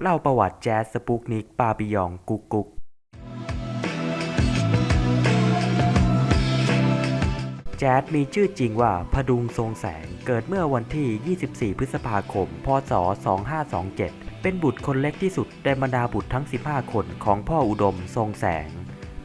เล่าประวัติแจ๊สสปุกนิกปาปิยองกุกกุกแจ๊ดมีชื่อจริงว่าพดุงทรงแสง เกิดเมื่อวันที่ 24 พฤษภาคม พศ 2527 เป็นบุตรคนเล็กที่สุดในบรรดาบุตรทั้ง 15 คนของพ่ออุดมทรงแสง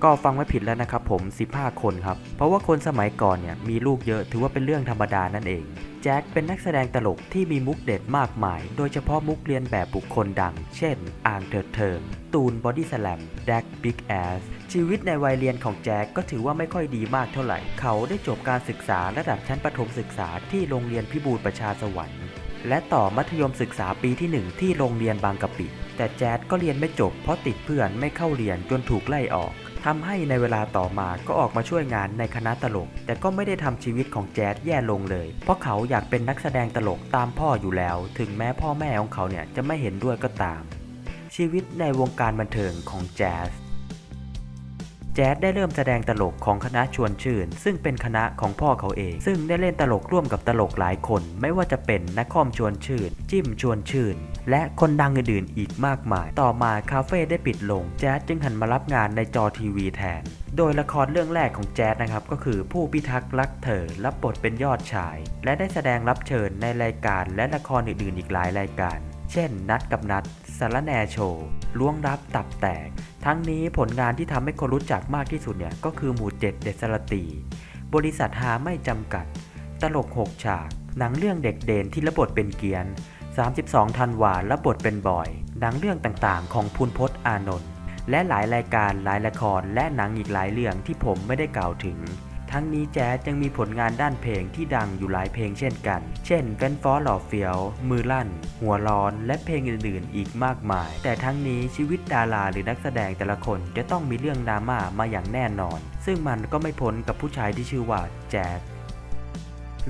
ก็ฟังไม่ผิดแล้วนะครับผม 15 คนครับ เพราะว่าคนสมัยก่อนเนี่ยมีลูกเยอะถือว่าเป็นเรื่องธรรมดานั่นเอง แจ็คเป็นนักแสดงตลกที่มีมุกเด็ดมากมาย โดยเฉพาะมุกเรียนแบบบุคคลดัง เช่น อ่างเถิดเทิงตูนบอดี้สแลมแดกบิ๊กแอสชีวิตในวัยเรียนของแจ็คก็ถือว่าไม่ค่อยดีมากเท่าไหร่ เขาได้จบการศึกษาระดับชั้นประถมศึกษาที่โรงเรียนพิบูลประชาสวรรค์และต่อมัธยมศึกษาปีที่ 1 ที่โรงเรียนบางกะปิ แต่แจ๊ดก็เรียนไม่จบเพราะติดเพื่อนไม่เข้าเรียนจนถูกไล่ออก ทำให้ในเวลาต่อมาก็ออกมาช่วยงานในคณะตลก แต่ก็ไม่ได้ทำชีวิตของแจ๊ดแย่ลงเลย เพราะเขาอยากเป็นนักแสดงตลกตามพ่ออยู่แล้ว ถึงแม้พ่อแม่ของเขาเนี่ยจะไม่เห็นด้วยก็ตาม ชีวิตในวงการบันเทิงของแจ๊ส แจ๊ดได้เริ่มแสดงตลกของคณะชวนชื่น ซึ่งเป็นคณะของพ่อเขาเอง ซึ่งได้เล่นตลกร่วมกับตลกหลายคน ไม่ว่าจะเป็นนักคอมชวนชื่น จิ้มชวนชื่น และคนดังอื่นๆอีกมากมาย ต่อมาคาเฟ่ได้ปิดลง แจ๊ดจึงหันมารับงานในจอทีวีแทน โดยละครเรื่องแรกของแจ๊ดนะครับก็คือผู้พิทักษ์รักเธอ รับบทเป็นยอดชาย และได้แสดงรับเชิญในรายการและละครอื่นๆ อีกหลายรายการ เช่น นัดกับนัด สารแนโชว์ล้วงรับตับแตก ทั้งนี้ผลงานที่ทำให้คนรู้จักมากที่สุดเนี่ยก็คือหมู่เจ็ดเดสลตี บริษัทหาไม่จำกัด ตลกหกฉาก หนังเรื่องเด็กเด่นที่รับทเป็นเกียน 32ธันวารับบทเป็นบอย หนังเรื่องต่างๆ ของพูนพศอานนท์และหลายรายการหลายละครและหนังอีกหลายเรื่องที่ผมไม่ได้กล่าวถึง ทั้งนี้แจ๊ดยังมีผลงานด้านเพลงที่ดังอยู่หลายเพลงเช่นกัน เช่นแฟนฟอหล่อเฟียว มือลั่น หัวร้อน และเพลงอื่นๆ อีกมากมาย แต่ทั้งนี้ชีวิตดาราหรือนักแสดงแต่ละคนจะต้องมีเรื่องดราม่ามาอย่างแน่นอน ซึ่งมันก็ไม่พ้นกับผู้ชายที่ชื่อว่าแจ๊ด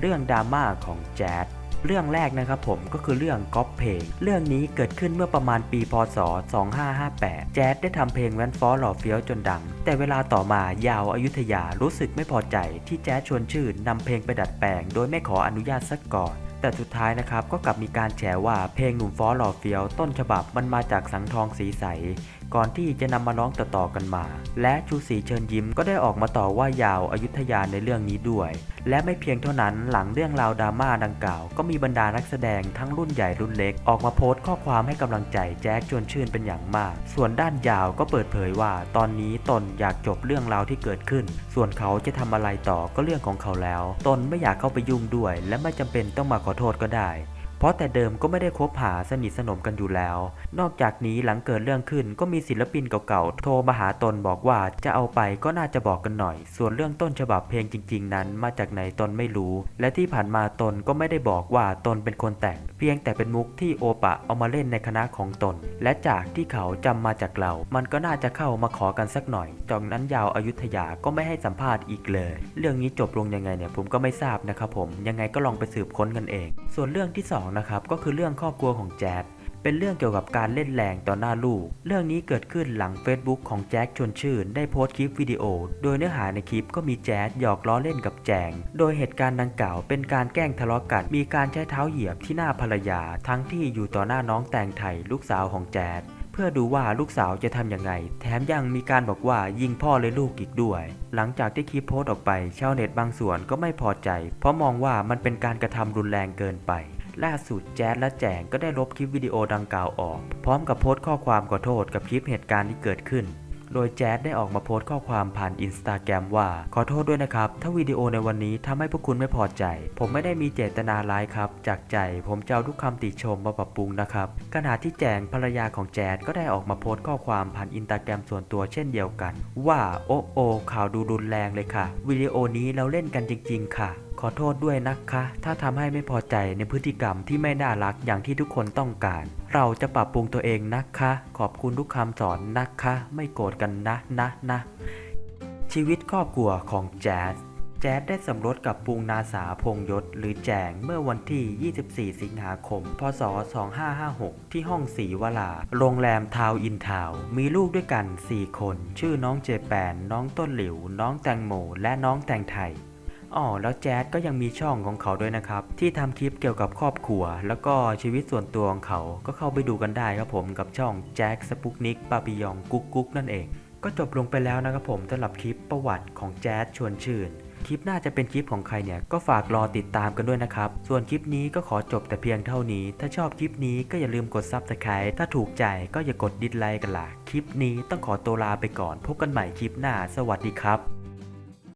เรื่องดราม่าของแจ๊ด เรื่องแรกนะครับผมก็คือเรื่องก๊อปเพลง เรื่องนี้เกิดขึ้นเมื่อประมาณปีพศ 2558 แจ๊ดได้ทำเพลงแวนฟอหล่อเฟี้ยวจนดัง แต่เวลาต่อมายาวอายุทยารู้สึกไม่พอใจที่แจ๊ดชวนชื่นนำเพลงไปดัดแปลง โดยไม่ขออนุญาตสักก่อนแต่สุดท้ายนะครับก็กลับมีการแฉว่าเพลงหนุ่มฟอหล่อเฟี้ยวต้นฉบับมันมาจากสังทองสีใสก่อนที่จะนำมาร้องต่อๆกันมา และชูศรีเชิญยิ้มก็ได้ออกมาต่อว่ายาวอายุทยาในเรื่องนี้ด้วย และไม่เพียงเท่านั้นหลังเรื่องราวดราม่าดังกล่าว ก็มีบรรดานักแสดงทั้งรุ่นใหญ่รุ่นเล็กออกมาโพสต์ข้อความให้กำลังใจแจ๊คชวนชื่นเป็นอย่างมาก ส่วนด้านยาวก็เปิดเผยว่า ตอนนี้ตนอยากจบเรื่องราวที่เกิดขึ้น ส่วนเขาจะทำอะไรต่อก็เรื่องของเขาแล้ว ตนไม่อยากเข้าไปยุ่งด้วย และไม่จำเป็นต้องมาขอโทษก็ได้ เพราะแต่เดิมก็ไม่ได้คบหาสนิทสนมกันอยู่แล้ว นอกจากนี้หลังเกิดเรื่องขึ้นก็มีศิลปินเก่าๆ โทรมาหาตนบอกว่าจะเอาไปก็น่าจะบอกกันหน่อย ส่วนเรื่องต้นฉบับเพลงจริง ๆ นั้น มาจากไหนตนไม่รู้ และที่ผ่านมาตนก็ไม่ได้บอกว่าตนเป็นคนแต่ง เพียงแต่เป็นมุกที่โอปะเอามาเล่นในคณะของตน และจากที่เขาจำมาจากเรา มันก็น่าจะเข้ามาขอกันสักหน่อย จากนั้นยาวอายุทยาก็ไม่ให้สัมภาษณ์อีกเลย เรื่องนี้จบลงยังไงเนี่ยผมก็ไม่ทราบนะครับผม ยังไงก็ลองไปสืบค้นกันเอง ส่วนเรื่องที่สองนะครับก็คือเรื่องครอบครัวของแจ๊ดเป็นเรื่องเกี่ยวกับการเล่นแรงต่อหน้าลูก เรื่องนี้เกิดขึ้นหลัง Facebook ของแจ๊คชวนชื่น ได้โพสต์คลิปวิดีโอ โดยเนื้อหาในคลิปก็มีแจ๊ดหยอกล้อเล่นกับแจง โดยเหตุการณ์ดังกล่าวเป็นการแกล้งทะเลาะกัน มีการใช้เท้าเหยียบที่หน้าภรรยา ทั้งที่อยู่ต่อหน้าน้องแตงไทยลูกสาวของแจ๊ดเพื่อดูว่าลูกสาวจะทำยังไง แถมยังมีการบอกว่ายิงพ่อเลยลูกอีกด้วย หลังจากที่คลิปโพสต์ออกไปชาวเน็ตบางส่วนก็ไม่พอใจ เพราะมองว่ามันเป็นการกระทำรุนแรงเกินไป ล่าสุดแจ๊ดและแจงก็ได้ลบคลิปวิดีโอดังกล่าวออก พร้อมกับโพสต์ข้อความขอโทษกับคลิปเหตุการณ์ที่เกิดขึ้น โดยแจ๊ดได้ออกมาโพสต์ข้อความผ่านอินสตาแกรมว่า ขอโทษด้วยนะครับ ถ้าวิดีโอในวันนี้ทำให้พวกคุณไม่พอใจ ผมไม่ได้มีเจตนาร้ายครับ จากใจผมจะเอาทุกคำติชมมาปรับปรุงนะครับขณะที่แจงภรรยาของแจ๊ดก็ได้ออกมาโพสต์ข้อความผ่านอินสตาแกรมส่วนตัวเช่นเดียวกัน ว่าโอ้โอข่าวดูรุนแรงเลยค่ะ วิดีโอนี้เราเล่นกันจริง ๆ ค่ะ ขอโทษด้วยนะคะ ถ้าทำให้ไม่พอใจในพฤติกรรมที่ไม่น่ารักอย่างที่ทุกคนต้องการ เราจะปรับปรุงตัวเองนะคะ ขอบคุณทุกคำสอนนะคะ ไม่โกรธกันนะนะนะ ชีวิตครอบครัวของแจ๊สแจ๊ดได้สมรสกับปุงนาสาพงยศ หรือแจงเมื่อวันที่ 24 สิงหาคม พศ 2556 ที่ห้องสีวลา โรงแรมทาวน์อินทาวน์มีลูกด้วยกัน 4 คน ชื่อน้องเจแปน น้องต้นหลิว น้องแตงโม และน้องแตงไทย อ๋อแล้วแจ๊ดก็ยังมีช่องของเขาด้วยนะครับ ที่ทำคลิปเกี่ยวกับครอบครัว แล้วก็ชีวิตส่วนตัวของเขาก็เข้าไปดูกันได้ครับผมกับช่องแจ็คสปุกนิกปาปิยองกุ๊กกุ๊กนั่นเอง ก็จบลงไปแล้วนะครับผมสำหรับคลิปประวัติของแจ๊ดชวนชื่นคลิปน่าจะเป็นคลิปของใครเนี่ยก็ฝากรอติดตามกันด้วยนะครับ ส่วนคลิปนี้ก็ขอจบแต่เพียงเท่านี้ ถ้าชอบคลิปนี้ก็อย่าลืมกด Subscribe ถ้าถูกใจก็อย่ากดดิสไลค์กันล่ะ คลิปนี้ต้องขอตัวลาไปก่อน พบกันใหม่คลิปหน้า สวัสดีครับ